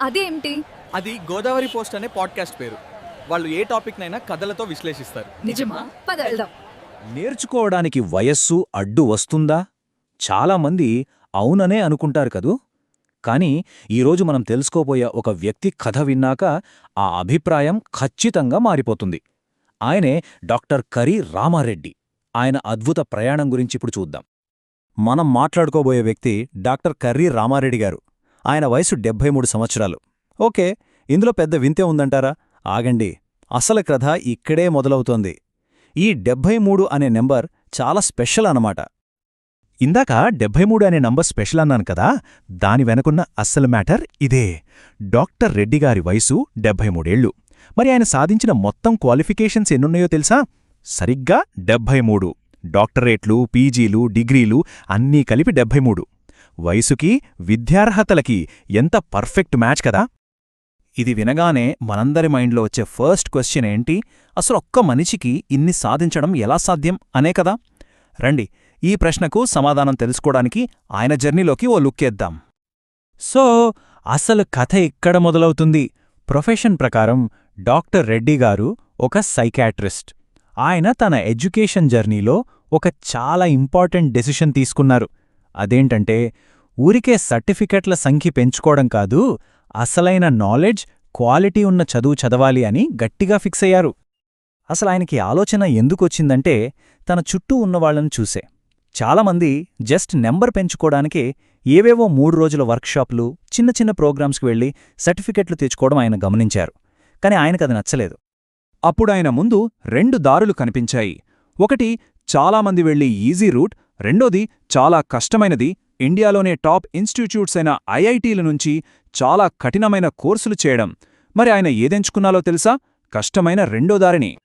అదేంటి అది గోదావరి పోస్ట్ అనే పాడ్కాస్ట్ పేరు. వాళ్ళు ఏ టాపిక్నైనా కథలతో విశ్లేషిస్తారు. నిజమా? పద వెళ్దాం. నేర్చుకోవడానికి వయస్సు అడ్డు వస్తుందా? చాలామంది అవుననే అనుకుంటారు కదూ? కాని ఈరోజు మనం తెలుసుకోబోయే ఒక వ్యక్తి కథ విన్నాక ఆ అభిప్రాయం ఖచ్చితంగా మారిపోతుంది. ఆయనే డాక్టర్ కరి రామారెడ్డి. ఆయన అద్భుత ప్రయాణం గురించి ఇప్పుడు చూద్దాం. మనం మాట్లాడుకోబోయే వ్యక్తి డాక్టర్ కర్రీ రామారెడ్డి గారు. ఆయన వయసు డెబ్భై మూడు సంవత్సరాలు. ఓకే ఇందులో పెద్ద వింతే ఉందంటారా? ఆగండి అసలు కథ ఇక్కడే మొదలవుతోంది. ఈ డెబ్భై మూడు అనే నెంబర్ చాలా స్పెషల్ అన్నమాట. ఇందాక డెబ్భై మూడు అనే నంబర్ స్పెషల్ అన్నాను కదా దాని వెనకున్న అస్సలు మ్యాటర్ ఇదే. డాక్టర్ రెడ్డి గారి వయసు డెబ్భై మూడేళ్ళు మరి ఆయన సాధించిన మొత్తం క్వాలిఫికేషన్స్ ఎన్నున్నాయో తెలుసా? సరిగ్గా డెబ్భై మూడు. డాక్టరేట్లు పీజీలు డిగ్రీలు అన్నీ కలిపి డెబ్భై మూడు. వయసుకి విద్యార్హతలకి ఎంత పర్ఫెక్ట్ మ్యాచ్ కదా? ఇది వినగానే మనందరి మైండ్లో వచ్చే ఫస్ట్ క్వశ్చన్ ఏంటి? అసలు ఒక్క మనిషికి ఇన్ని సాధించడం ఎలా సాధ్యం? అనే కదా? రండి ఈ ప్రశ్నకు సమాధానం తెలుసుకోవడానికి ఆయన జర్నీలోకి ఓ లుక్కేద్దాం సో అసలు కథ ఇక్కడ మొదలవుతుంది? ప్రొఫెషన్ ప్రకారం డాక్టర్ రెడ్డి గారు ఒక సైకాట్రిస్ట్. ఆయన తన ఎడ్యుకేషన్ జర్నీలో ఒక చాలా ఇంపార్టెంట్ డెసిషన్ తీసుకున్నారు. అదేంటంటే ఊరికే సర్టిఫికెట్ల సంఖ్య పెంచుకోవడం కాదు అసలైన నాలెడ్జ్ క్వాలిటీ ఉన్న చదువు చదవాలి అని గట్టిగా ఫిక్స్ అయ్యారు. అసలు ఆయనకి ఆలోచన ఎందుకొచ్చిందంటే తన చుట్టూ ఉన్నవాళ్ళను చూసే. చాలామంది జస్ట్ నెంబర్ పెంచుకోవడానికి ఏవేవో మూడు రోజుల వర్క్షాపులు చిన్న చిన్న ప్రోగ్రామ్స్కి వెళ్ళి సర్టిఫికెట్లు తెచ్చుకోవడం ఆయన గమనించారు. కాని ఆయనకది నచ్చలేదు. అప్పుడాయన ముందు రెండు దారులు కనిపించాయి. ఒకటి చాలామంది వెళ్ళి ఈజీ రూట్ రెండోది చాలా కష్టమైనది ఇండియాలోనే టాప్ ఇన్స్టిట్యూట్స్ అయిన ఐఐటీల నుంచి చాలా కఠినమైన కోర్సులు చేయడం. మరి ఆయన ఏదెంచుకున్నాలో తెలుసా? కష్టమైన రెండో దారిని.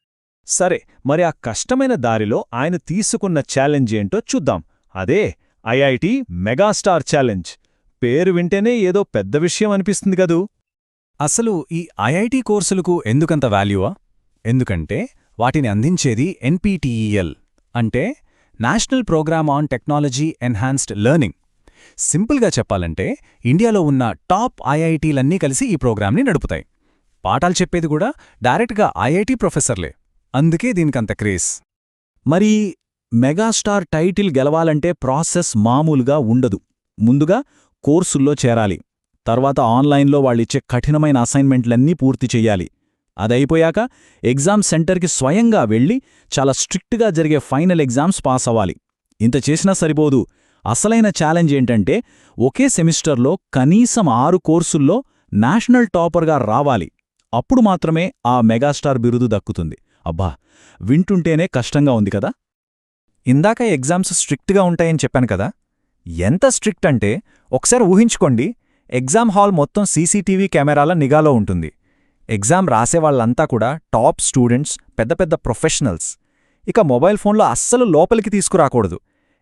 సరే మరి ఆ కష్టమైన దారిలో ఆయన తీసుకున్న ఛాలెంజ్ ఏంటో చూద్దాం. అదే ఐఐటి మెగాస్టార్ ఛాలెంజ్. పేరు వింటేనే ఏదో పెద్ద విషయం అనిపిస్తుంది కదూ. అసలు ఈ ఐఐటి కోర్సులకు ఎందుకంత వాల్యూవా? ఎందుకంటే వాటిని అందించేది ఎన్పిటిఈఎల్. అంటే national programme on technology enhanced learning. సింపుల్గా చెప్పాలంటే ఇండియాలో ఉన్న టాప్ ఐఐటీలన్నీ కలిసి ఈ ప్రోగ్రాంని నడుపుతాయి. పాఠాలు చెప్పేది కూడా డైరెక్ట్గా ఐఐటి ప్రొఫెసర్లే. అందుకే దీనికంత క్రేజ్. మరి మెగాస్టార్ టైటిల్ గెలవాలంటే ప్రాసెస్ మామూలుగా ఉండదు. ముందుగా కోర్సుల్లో చేరాలి. తర్వాత ఆన్లైన్లో వాళ్ళిచ్చే కఠినమైన అసైన్మెంట్లన్నీ పూర్తి చెయ్యాలి అదైపోయాక ఎగ్జామ్ సెంటర్కి స్వయంగా వెళ్ళి చాలా స్ట్రిక్ట్గా జరిగే ఫైనల్ ఎగ్జామ్స్ పాస్ అవ్వాలి. ఇంత చేసినా సరిపోదు. అసలైన ఛాలెంజ్ ఏంటంటే ఒకే సెమిస్టర్లో కనీసం ఆరు కోర్సుల్లో నేషనల్ టాపర్గా రావాలి. అప్పుడు మాత్రమే ఆ మెగాస్టార్ బిరుదు దక్కుతుంది. అబ్బా వింటుంటేనే కష్టంగా ఉంది కదా? ఇందాక ఎగ్జామ్స్ స్ట్రిక్ట్గా ఉంటాయని చెప్పాను కదా? ఎంత స్ట్రిక్ట్ అంటే ఒకసారి ఊహించుకోండి ఎగ్జామ్ హాల్ మొత్తం సీసీటీవీ కెమెరాల నిఘాలో ఉంటుంది. ఎగ్జామ్ రాసేవాళ్ళంతా కూడా టాప్ స్టూడెంట్స్ పెద్ద పెద్ద ప్రొఫెషనల్స్. ఇక మొబైల్ ఫోన్లో అస్సలు లోపలికి తీసుకురాకూడదు.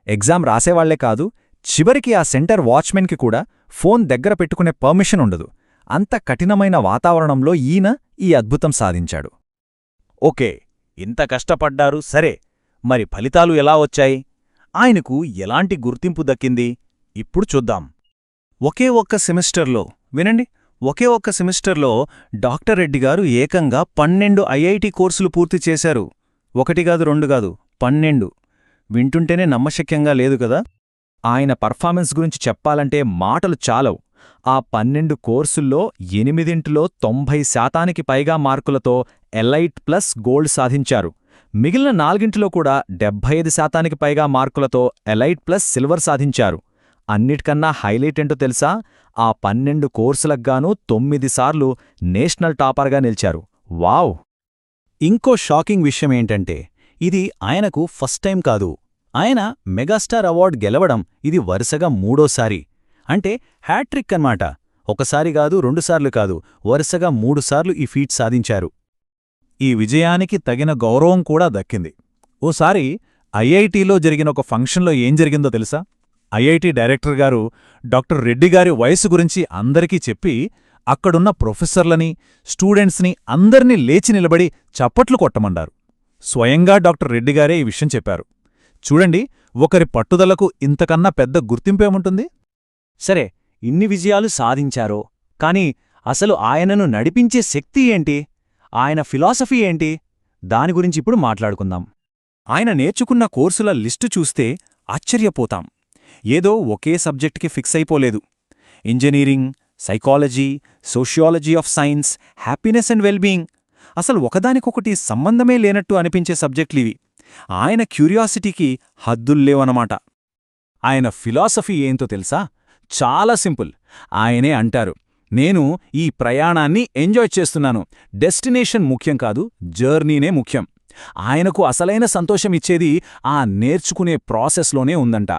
ఎగ్జామ్ రాసేవాళ్ళే కాదు చివరికి ఆ సెంటర్ వాచ్మెన్కి కూడా ఫోన్ దగ్గర పెట్టుకునే పర్మిషన్ ఉండదు. అంత కఠినమైన వాతావరణంలో ఈయన ఈ అద్భుతం సాధించాడు. ఓకే ఇంత కష్టపడ్డారు సరే మరి ఫలితాలు ఎలా వచ్చాయి? ఆయనకు ఎలాంటి గుర్తింపు దక్కింది? ఇప్పుడు చూద్దాం. ఒకే ఒక్క సెమిస్టర్లో వినండి ఒకే ఒక్క సెమిస్టర్లో డాక్టర్ రెడ్డి గారు ఏకంగా పన్నెండు ఐఐటి కోర్సులు పూర్తి చేశారు. ఒకటి కాదు రెండు కాదు పన్నెండు. వింటుంటేనే నమ్మశక్యంగా లేదు కదా? ఆయన పర్ఫార్మెన్స్ గురించి చెప్పాలంటే మాటలు చాలవు. ఆ పన్నెండు కోర్సుల్లో ఎనిమిదింటిలో తొంభై శాతానికి పైగా మార్కులతో ఎలైట్ ప్లస్ గోల్డ్ సాధించారు. మిగిలిన నాలుగింటిలో కూడా డెబ్బై ఐదు శాతానికి పైగా మార్కులతో ఎలైట్ ప్లస్ సిల్వర్ సాధించారు. అన్నిటికన్నా హైలైట్ ఏంటో తెలుసా? ఆ పన్నెండు కోర్సులగ్గానూ తొమ్మిదిసార్లు నేషనల్ టాపర్గా నిలిచారు. వావ్! ఇంకో షాకింగ్ విషయమేంటంటే ఇది ఆయనకు ఫస్ట్ టైం కాదు. ఆయన మెగాస్టార్ అవార్డ్ గెలవడం ఇది వరుసగా మూడోసారి. అంటే హ్యాట్రిక్ అన్నమాట. ఒకసారి కాదు రెండుసార్లు కాదు వరుసగా మూడుసార్లు ఈ ఫీట్ సాధించారు. ఈ విజయానికి తగిన గౌరవం కూడా దక్కింది. ఓసారి ఐఐటీలో జరిగిన ఒక ఫంక్షన్లో ఏం జరిగిందో తెలుసా? ఐఐటి డైరెక్టర్ గారు డాక్టర్ రెడ్డి గారి వయసు గురించి అందరికీ చెప్పి అక్కడున్న ప్రొఫెసర్లని స్టూడెంట్స్ని అందర్నీ లేచి నిలబడి చప్పట్లు కొట్టమన్నారు స్వయంగా డాక్టర్ రెడ్డిగారే ఈ విషయం చెప్పారు. చూడండి ఒకరి పట్టుదలకు ఇంతకన్నా పెద్ద గుర్తింపేముంటుంది సరే ఇన్ని విజయాలు సాధించారో కాని అసలు ఆయనను నడిపించే శక్తి ఏంటి? ఆయన ఫిలాసఫీ ఏంటి? దాని గురించి ఇప్పుడు మాట్లాడుకుందాం. ఆయన నేర్చుకున్న కోర్సుల లిస్టు చూస్తే ఆశ్చర్యపోతాం. ఏదో ఒకే సబ్జెక్ట్కి ఫిక్స్ అయిపోలేదు. Engineering psychology sociology of science happiness and wellbeing అసలు ఒకదానికొకటి సంబంధమే లేనట్టు అనిపించే సబ్జెక్టులివి ఆయన క్యూరియాసిటీకి హద్దుల్లేవనమాట ఆయన ఫిలాసఫీ ఏంతో తెలుసా? చాలా సింపుల్. ఆయనే అంటారు నేను ఈ ప్రయాణాన్ని ఎంజాయ్ చేస్తున్నాను. డెస్టినేషన్ ముఖ్యం కాదు జర్నీనే ముఖ్యం. ఆయనకు అసలైన సంతోషమిచ్చేది ఆ నేర్చుకునే ప్రాసెస్లోనే ఉందంట.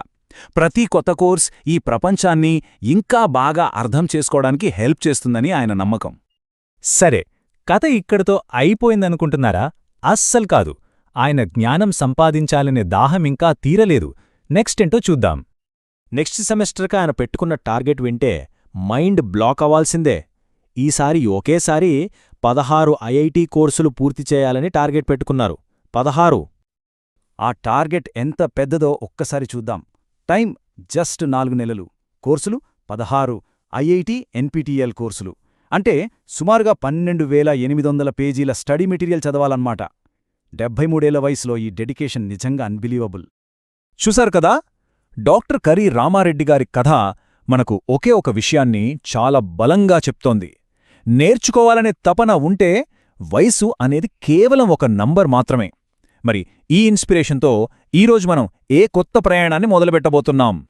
ప్రతి కొత్త కోర్స్ ఈ ప్రపంచాన్ని ఇంకా బాగా అర్థం చేసుకోవడానికి హెల్ప్ చేస్తుందని ఆయన నమ్మకం. సరే కథ ఇక్కడితో అయిపోయిందనుకుంటున్నారా? అస్సలు కాదు. ఆయన జ్ఞానం సంపాదించాలనే దాహం ఇంకా తీరలేదు. నెక్స్ట్ ఏంటో చూద్దాం. నెక్స్ట్ సెమిస్టర్కి ఆయన పెట్టుకున్న టార్గెట్ వింటే మైండ్ బ్లాక్ అవ్వాల్సిందే. ఈసారి ఒకేసారి పదహారు ఐఐటి కోర్సులు పూర్తి చేయాలని టార్గెట్ పెట్టుకున్నారు. పదహారు. ఆ టార్గెట్ ఎంత పెద్దదో ఒక్కసారి చూద్దాం. టైం జస్ట్ నాలుగు నెలలు. కోర్సులు పదహారు. ఐఐటి ఎన్పిటిఎల్ కోర్సులు. అంటే సుమారుగా పన్నెండు వేల ఎనిమిది వందల పేజీల స్టడీ మెటీరియల్ చదవాలన్నమాట. డెబ్భై మూడేళ్ళ వయసులో ఈ డెడికేషన్ నిజంగా అన్బిలీవబుల్. చూశారు కదా? డాక్టర్ కరీ రామారెడ్డి గారి కథ మనకు ఒకే ఒక విషయాన్ని చాలా బలంగా చెప్తోంది. నేర్చుకోవాలనే తపన ఉంటే వయసు అనేది కేవలం ఒక నంబర్ మాత్రమే. మరి ఈ ఇన్స్పిరేషన్తో ఈరోజు మనం ఏ కొత్త ప్రయాణాన్ని మొదలుపెట్టబోతున్నాం?